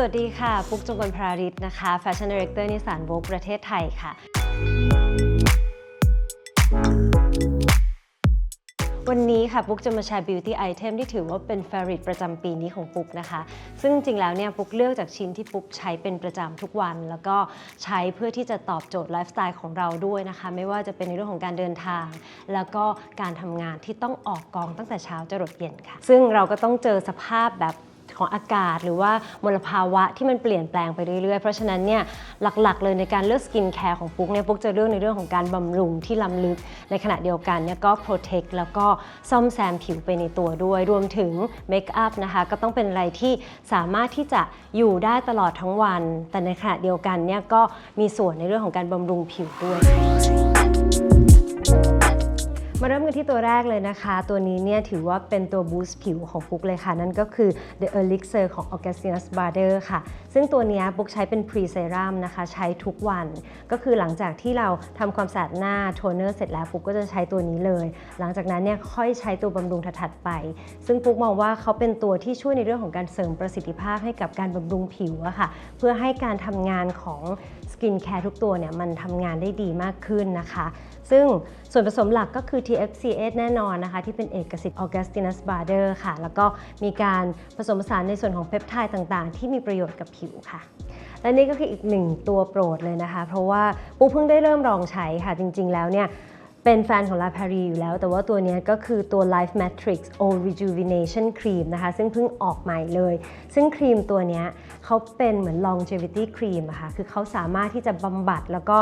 สวัสดีค่ะ ปุ๊กจงกลพราริศนะคะ Fashion Director นิสสันโวกประเทศไทยค่ะ วันนี้ค่ะ ปุ๊กจะมาแชร์ beauty item ที่ถือว่าเป็น favorite ประจำปีนี้ของปุ๊กนะคะ ซึ่งจริงแล้วเนี่ยปุ๊กเลือกจากชิ้นที่ปุ๊กใช้เป็นประจำทุกวัน แล้วก็ใช้เพื่อที่จะตอบโจทย์ไลฟ์สไตล์ของเราด้วยนะคะ ไม่ว่าจะเป็นในเรื่องของการเดินทาง แล้วก็การทำงานที่ต้องออกกองตั้งแต่เช้าจรดเย็นค่ะ ซึ่งเราก็ต้องเจอสภาพแบบ ของอากาศ หรือว่ามลภาวะที่มันเปลี่ยนแปลงไปเรื่อยๆ เพราะฉะนั้นเนี่ยหลักๆ เลยในการเลือกสกินแคร์ของปุ๊กเนี่ยปุ๊กจะเลือกในเรื่องของการบำรุงที่ล้ำลึก ในขณะเดียวกันเนี่ยก็ protect แล้วก็ซ่อมแซมผิวไปในตัวด้วย รวมถึงเมคอัพนะคะก็ต้องเป็นอะไรที่สามารถที่จะอยู่ได้ตลอดทั้งวัน แต่ในขณะเดียวกันเนี่ยก็มีส่วนในเรื่องของการบำรุงผิวด้วย มาเริ่มกันที่ตัวแรกเลยนะคะ ตัวนี้เนี่ยถือว่าเป็นตัวบูสต์ผิวของปุ๊กเลยค่ะ นั่นก็คือ The Elixir ของ Augustinus Bader ค่ะ ซึ่งตัวนี้ปุ๊กใช้เป็น Pre Serum นะคะ ใช้ทุกวัน ก็คือหลังจากที่เราทำความสะอาดหน้าโทนเนอร์เสร็จแล้วปุ๊กก็จะใช้ตัวนี้เลย หลังจากนั้นเนี่ยค่อยใช้ตัวบำรุงถัดๆไป ซึ่งปุ๊กมองว่าเขาเป็นตัวที่ช่วยในเรื่องของการเสริมประสิทธิภาพให้กับการบำรุงผิวอะค่ะ เพื่อให้การทำงานของ กินแคร์ทุกตัวเนี่ยมันทำงานได้ดีมากขึ้นนะคะ ซึ่งส่วนผสมหลักก็คือ TFCs แน่นอนนะคะ ที่เป็นเอกสิทธิ์ Augustinus Bader ค่ะ แล้วก็มีการผสมผสานในส่วนของเพปไทด์ต่างๆ ที่มีประโยชน์กับผิวค่ะและนี่ก็คืออีกหนึ่งตัวโปรดเลยนะคะ เพราะว่าปูเพิ่งได้เริ่มลองใช้ค่ะจริง ๆ แล้วเนี่ย เป็นแฟนของ La p a r i อยู่แล้ว แต่ว่าตัวนี้ก็คือตัว Life Matrix O Rejuvenation Cream นะคะ ซึ่งเพิ่งออกใหม่เลย ซึ่งครีมตัวนี้เขาเป็นเหมือน longevity cream อะค่ะคือเขาสามารถที่จะบำบัดแล้วก็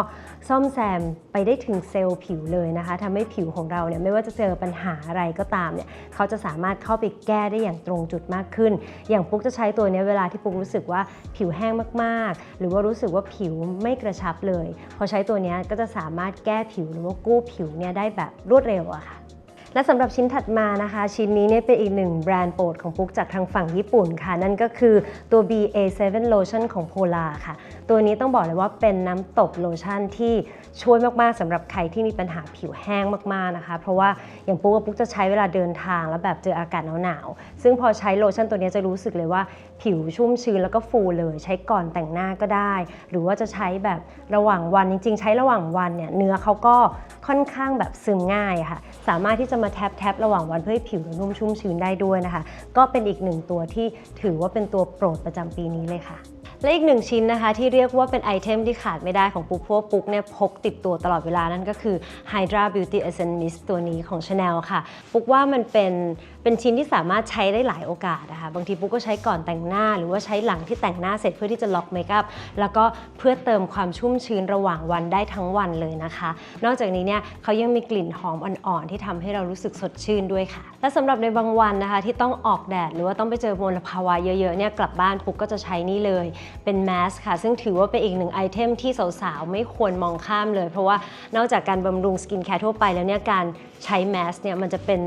ซ่อมแซมไปได้ถึงเซลล์ผิวเลยนะคะทำให้ผิวของเราเนี่ยไม่ว่าจะเจอปัญหาอะไรก็ตามเนี่ยเขาจะสามารถเข้าไปแก้ได้อย่างตรงจุดมากขึ้น อย่างปุ๊กจะใช้ตัวนี้เวลาที่ปุ๊กรู้สึกว่าผิวแห้งมากๆ หรือว่ารู้สึกว่าผิวไม่กระชับเลย พอใช้ตัวนี้ก็จะสามารถแก้ผิวหรือว่ากู้ผิวเนี่ยได้แบบรวดเร็วอะค่ะและสำหรับชิ้นถัดมานะคะ ชิ้นนี้เนี่ยเป็นอีกหนึ่งแบรนด์โปรดของปุ๊กจากทางฝั่งญี่ปุ่นค่ะ นั่นก็คือตัว BA7 Lotion ของ Polar ค่ะ ตัวนี้ต้องบอกเลยว่าเป็นน้ำตบโลชั่นที่ช่วยมาก ๆสำหรับใครที่มีปัญหาผิวแห้งมาก ๆนะคะ เพราะว่าอย่างปุ๊กกับปุ๊กจะใช้เวลาเดินทางแล้วแบบเจออากาศหนาว ๆ ซึ่งพอใช้โลชั่นตัวนี้จะรู้สึกเลยว่า ผิวชุ่มชื้นแล้วก็ฟูเลย ใช้ก่อนแต่งหน้าก็ได้ หรือว่าจะใช้แบบระหว่างวันจริง ๆ ใช้ระหว่างวันเนี่ยเนื้อเขาก็ค่อนข้างแบบซึมง่ายค่ะ สามารถที่จะมาแทบแทบระหว่างวันเพื่อให้ผิวนุ่มชุ่มชื้นได้ด้วยนะคะ ก็เป็นอีกหนึ่งตัวที่ถือว่าเป็นตัวโปรดประจำปีนี้เลยค่ะและอีกหนึ่งชิ้นนะคะที่เรียกว่าเป็นไอเทมที่ขาดไม่ได้ของปุ๊กพว่าปุ๊กเนี่ยพกติดตัวตลอดเวลานั่นก็คือ Hydra Beauty Essence Mist ตัวนี้ของ Chanel ค่ะ ปุ๊กว่ามันเป็นเป็นชิ้นที่สามารถใช้ได้หลายโอกาสนะคะ บางทีปุ๊กก็ใช้ก่อนแต่งหน้า หรือว่าใช้หลังที่แต่งหน้าเสร็จเพื่อที่จะล็อกเมคอัพแล้วก็เพื่อเติมความชุ่มชื้นระหว่างวันได้ทั้งวันเลยนะคะ นอกจากนี้เนี่ยเขายังมีกลิ่นหอมอ่อนๆที่ทำให้เรารู้สึกสดชื่นด้วยค่ะ และสำหรับในบางวันนะคะที่ต้องออกแดดหรือว่าต้องไปเจอมลภาวะเยอะๆเนี่ยกลับบ้านปุ๊กก็จะใช้นี่เลยเป็นแมสค่ะ ซึ่งถือว่าเป็นอีกหนึ่งไอเทมที่สาวๆไม่ควรมองข้ามเลย เพราะว่านอกจากการบำรุงสกินแคร์ทั่วไปแล้วเนี่ยการใช้แมสเนี่ยมันจะเป็น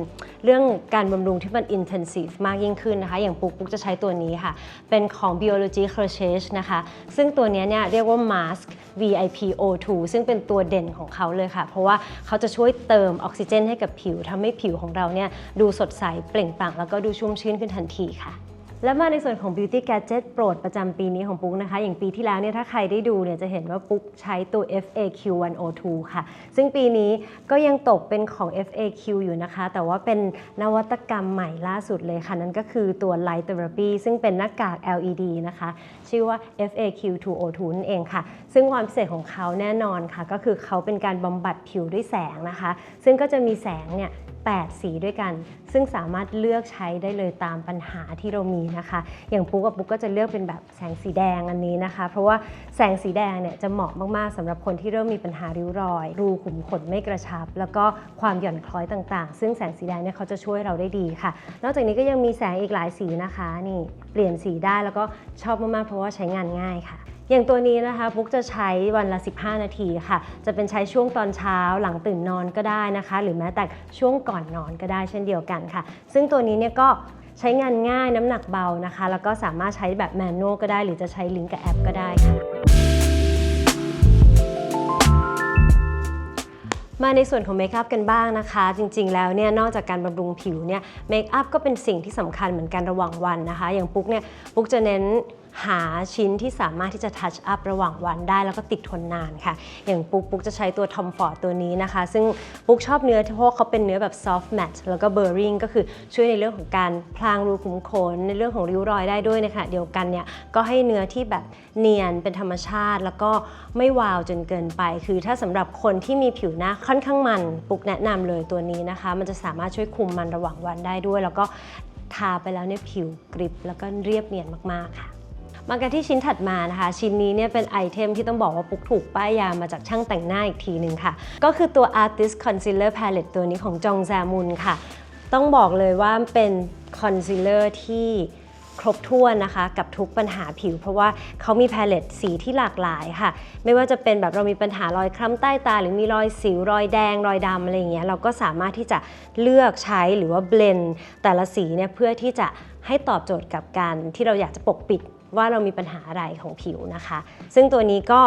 เรื่องการบำรุงที่มัน intensive มากยิ่งขึ้นนะคะ อย่างปุ๊กปุ๊กจะใช้ตัวนี้ค่ะเป็นของ Biology c r o c h e t นะคะ ซึ่งตัวนี้เนี่ยเรียกว่า mask VIP O2 ซึ่งเป็นตัวเด่นของเขาเลยค่ะ เพราะว่าเขาจะช่วยเติมออกซิเจนให้กับผิวทำให้ผิวของเราเนี่ยดูสดใสเปล่งปลั่งแล้วก็ดูชุ่มชื้นขึ้นทันทีค่ะ และมาในส่วนของ Beauty Gadget โปรดประจำปีนี้ของปุ๊กนะคะ อย่างปีที่แล้วเนี่ยถ้าใครได้ดูเนี่ยจะเห็นว่าปุ๊กใช้ตัว FAQ 102 ค่ะ ซึ่งปีนี้ก็ยังตกเป็นของ FAQ อยู่นะคะ แต่ว่าเป็นนวัตกรรมใหม่ล่าสุดเลยค่ะ นั่นก็คือตัว Light Therapy ซึ่งเป็นหน้ากาก LED นะคะ ชื่อว่า FAQ 202นั่นเองค่ะ ซึ่งความพิเศษของเขาแน่นอนค่ะ ก็คือเขาเป็นการบำบัดผิวด้วยแสงนะคะ ซึ่งก็จะมีแสงเนี่ย 8 สีด้วยกัน ซึ่งสามารถเลือกใช้ได้เลยตามปัญหาที่เรามีนะคะ อย่างปุ๊กกับปุ๊กก็จะเลือกเป็นแบบแสงสีแดงอันนี้นะคะ เพราะว่าแสงสีแดงเนี่ยจะเหมาะมากๆสำหรับคนที่เริ่มมีปัญหาริ้วรอย รูขุมขนไม่กระชับ แล้วก็ความหย่อนคล้อยต่างๆ ซึ่งแสงสีแดงเนี่ยเขาจะช่วยเราได้ดีค่ะ นอกจากนี้ก็ยังมีแสงอีกหลายสีนะคะนี่เปลี่ยนสีได้แล้วก็ชอบมากๆเพราะว่าใช้งานง่ายค่ะ อย่างตัวนี้นะคะปุ๊กจะใช้วันละ 15 นาทีค่ะ จะเป็นใช้ช่วงตอนเช้าหลังตื่นนอนก็ได้นะคะ หรือแม้แต่ช่วงก่อนนอนก็ได้เช่นเดียวกันค่ะ ซึ่งตัวนี้เนี่ยก็ใช้งานง่ายน้ำหนักเบานะคะ แล้วก็สามารถใช้แบบแมนนวลก็ได้ หรือจะใช้ลิงก์กับแอปก็ได้ค่ะมาในส่วนของเมคอัพกันบ้างนะคะ จริง ๆ แล้วเนี่ยนอกจากการบำรุงผิวเนี่ยเมคอัพก็เป็นสิ่งที่สำคัญเหมือนกันระหว่างวันนะคะ อย่างปุ๊กเนี่ยปุ๊กจะเน้น หาชิ้นที่สามารถที่จะทัชอัพระหว่างวันได้แล้วก็ติดทนนานค่ะ อย่างปุ๊กปุ๊กจะใช้ตัว Tom Ford ตัวนี้นะคะ ซึ่งปุ๊กชอบเนื้อเพราะเขาเป็นเนื้อแบบ soft matte แล้วก็ burring ก็คือช่วยในเรื่องของการพลางรูขุมขน ในเรื่องของริ้วรอยได้ด้วยนะคะเดียวกันเนี่ยก็ให้เนื้อที่แบบเนียนเป็นธรรมชาติ แล้วก็ไม่วาวจนเกินไป คือถ้าสำหรับคนที่มีผิวหน้าค่อนข้างมันปุ๊กแนะนำเลยตัวนี้นะคะ มันจะสามารถช่วยคุมมันระหว่างวันได้ด้วย แล้วก็ทาไปแล้วเนี่ยผิวกริบแล้วก็เรียบเนียนมากๆค่ะ มากันที่ชิ้นถัดมานะคะ ชิ้นนี้เนี่ยเป็นไอเทมที่ต้องบอกว่าปุ๊กถูกป้ายยามาจากช่างแต่งหน้าอีกทีหนึ่งค่ะ ก็คือตัว Artist Concealer Palette ตัวนี้ของจองแจมุนค่ะ ต้องบอกเลยว่าเป็นคอนซีลเลอร์ที่ครบถ้วนนะคะกับทุกปัญหาผิว เพราะว่าเขามีแพลเลตสีที่หลากหลายค่ะ ไม่ว่าจะเป็นแบบเรามีปัญหารอยคล้ำใต้ตา หรือมีรอยสิวรอยแดงรอยดำอะไรอย่างเงี้ยเราก็สามารถที่จะเลือกใช้หรือว่าเบลนแต่ละสีเนี่ยเพื่อที่จะให้ตอบโจทย์กับการที่เราอยากจะปกปิด ว่าเรามีปัญหาอะไรของผิวนะคะ ซึ่งตัวนี้ก็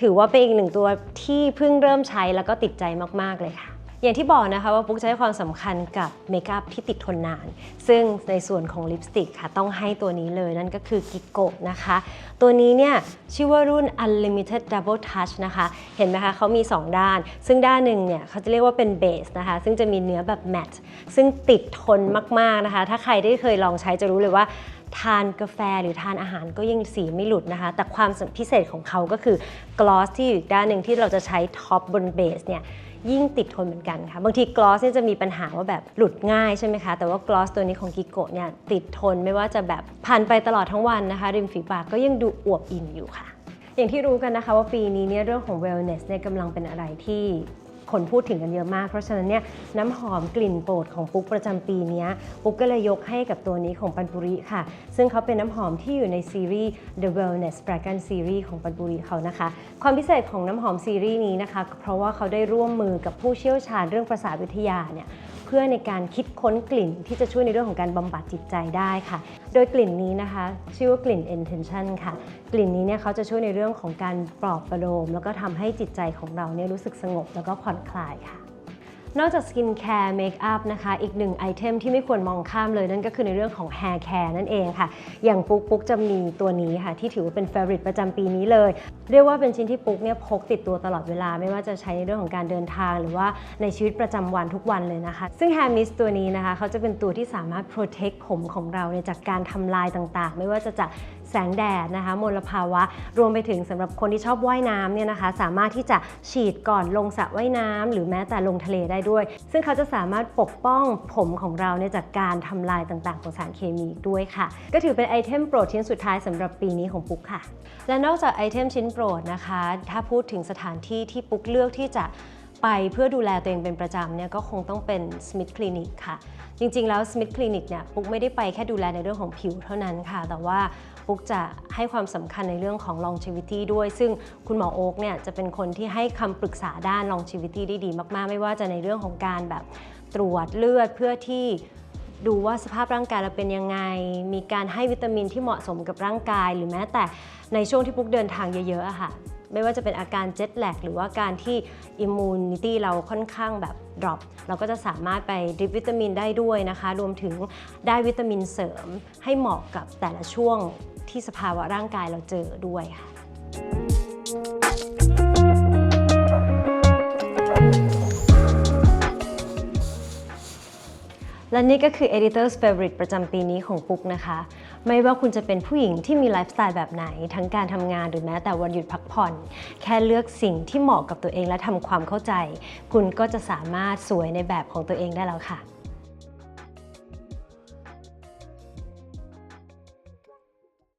ถือว่าเป็นอีกหนึ่งตัวที่เพิ่งเริ่มใช้แล้วก็ติดใจมาก ๆ เลยค่ะ อย่างที่บอกนะคะว่าปุ๊กให้ความสำคัญกับเมคอัพที่ติดทนนาน ซึ่งในส่วนของลิปสติกค่ะต้องให้ตัวนี้เลยนั่นก็คือกิโกะนะคะ ตัวนี้เนี่ยชื่อว่ารุ่น Unlimited Double Touch นะคะ เห็นไหมคะเขามี 2 ด้าน ซึ่งด้านหนึ่งเนี่ยเขาจะเรียกว่าเป็นเบสนะคะ ซึ่งจะมีเนื้อแบบแมตต์ซึ่งติดทนมากๆนะคะ ถ้าใครได้เคยลองใช้จะรู้เลยว่า ทานกาแฟหรือทานอาหารก็ยังสีไม่หลุดนะคะ แต่ความพิเศษของเขาก็คือกลอสที่อยู่อีกด้านหนึ่งที่เราจะใช้ท็อปบนเบสเนี่ยยิ่งติดทนเหมือนกันค่ะ บางทีกลอสเนี่ยจะมีปัญหาว่าแบบหลุดง่ายใช่ไหมคะ แต่ว่ากลอสตัวนี้ของกิโกะเนี่ยติดทนไม่ว่าจะแบบผ่านไปตลอดทั้งวันนะคะ ริมฝีปากก็ยังดูอวบอิ่มอยู่ค่ะ อย่างที่รู้กันนะคะว่าปีนี้เนี่ยเรื่องของ wellness เนี่ยกำลังเป็นอะไรที่ คนพูดถึงกันเยอะมาก เพราะฉะนั้นเนี่ยน้ำหอมกลิ่นโปรดของปุ๊กประจำปีนี้ปุ๊กก็เลยยกให้กับตัวนี้ของปันปุริค่ะ ซึ่งเขาเป็นน้ำหอมที่อยู่ในซีรีส์ The Wellness Fragrance Series ของปันปุริเขานะคะ ความพิเศษของน้ำหอมซีรีส์นี้นะคะ เพราะว่าเขาได้ร่วมมือกับผู้เชี่ยวชาญเรื่องประสาทวิทยาเนี่ย เพื่อในการคิดค้นกลิ่นที่จะช่วยในเรื่องของการบำบัดจิตใจได้ค่ะ โดยกลิ่นนี้นะคะ ชื่อว่ากลิ่น intention ค่ะ กลิ่นนี้เนี่ยเขาจะช่วยในเรื่องของการปลอบประโลมแล้วก็ทำให้จิตใจของเราเนี่ยรู้สึกสงบแล้วก็ผ่อนคลายค่ะ นอกจากสกินแคร์เมคอัพนะคะอีกหนึ่งไอเทมที่ไม่ควรมองข้ามเลยนั่นก็คือในเรื่องของ hair care นั่นเองค่ะ อย่างปุ๊กปุ๊กจะมีตัวนี้ค่ะ ที่ถือว่าเป็น favorite ประจำปีนี้เลย เรียกว่าเป็นชิ้นที่ปุ๊กเนี่ยพกติดตัวตลอดเวลา ไม่ว่าจะใช้ในเรื่องของการเดินทาง หรือว่าในชีวิตประจำวันทุกวันเลยนะคะ ซึ่ง hair mist ตัวนี้นะคะเขาจะเป็นตัวที่สามารถ protect ผมของเราเนี่ยจากการทำลายต่างๆ ไม่ว่าจะจาก แสงแดดนะคะมลภาวะ รวมไปถึงสำหรับคนที่ชอบว่ายน้ำเนี่ยนะคะสามารถที่จะฉีดก่อนลงสระว่ายน้ำหรือแม้แต่ลงทะเลได้ด้วย ซึ่งเขาจะสามารถปกป้องผมของเราเนี่ยจากการทำลายต่างๆ ของสารเคมีด้วยค่ะ ก็ถือเป็นไอเทมโปรดชิ้นสุดท้ายสำหรับปีนี้ของปุ๊กค่ะ และนอกจากไอเทมชิ้นโปรดนะคะ ถ้าพูดถึงสถานที่ที่ปุ๊กเลือกที่จะไปเพื่อดูแลตัวเองเป็นประจำเนี่ยก็คงต้องเป็น Smith Clinic ค่ะ จริงๆแล้ว Smith Clinic เนี่ยปุ๊กไม่ได้ไปแค่ดูแลในเรื่องของผิวเท่านั้นค่ะ แต่ว่า ปุ๊กจะให้ความสำคัญในเรื่องของ longevity ด้วย ซึ่งคุณหมอโอ๊กเนี่ยจะเป็นคนที่ให้คำปรึกษาด้าน longevity ได้ดีมากๆ ไม่ว่าจะในเรื่องของการแบบตรวจเลือดเพื่อที่ดูว่าสภาพร่างกายเราเป็นยังไง มีการให้วิตามินที่เหมาะสมกับร่างกาย หรือแม้แต่ในช่วงที่ปุ๊กเดินทางเยอะๆอะค่ะ ไม่ว่าจะเป็นอาการเจ็ตแลกหรือว่าการที่อิมมูนิตี้เราค่อนข้างแบบดรอป เราก็จะสามารถไปดริปวิตามินได้ด้วยนะคะ รวมถึงได้วิตามินเสริมให้เหมาะกับแต่ละช่วง ที่สภาวะร่างกายเราเจอด้วยค่ะและนี่ก็คือ Editor's Favorite ประจำปีนี้ของปุ๊กนะคะ ไม่ว่าคุณจะเป็นผู้หญิงที่มีไลฟ์สไตล์แบบไหน ทั้งการทำงานหรือแม้แต่วันหยุดพักผ่อน แค่เลือกสิ่งที่เหมาะกับตัวเองและทำความเข้าใจ คุณก็จะสามารถสวยในแบบของตัวเองได้แล้วค่ะ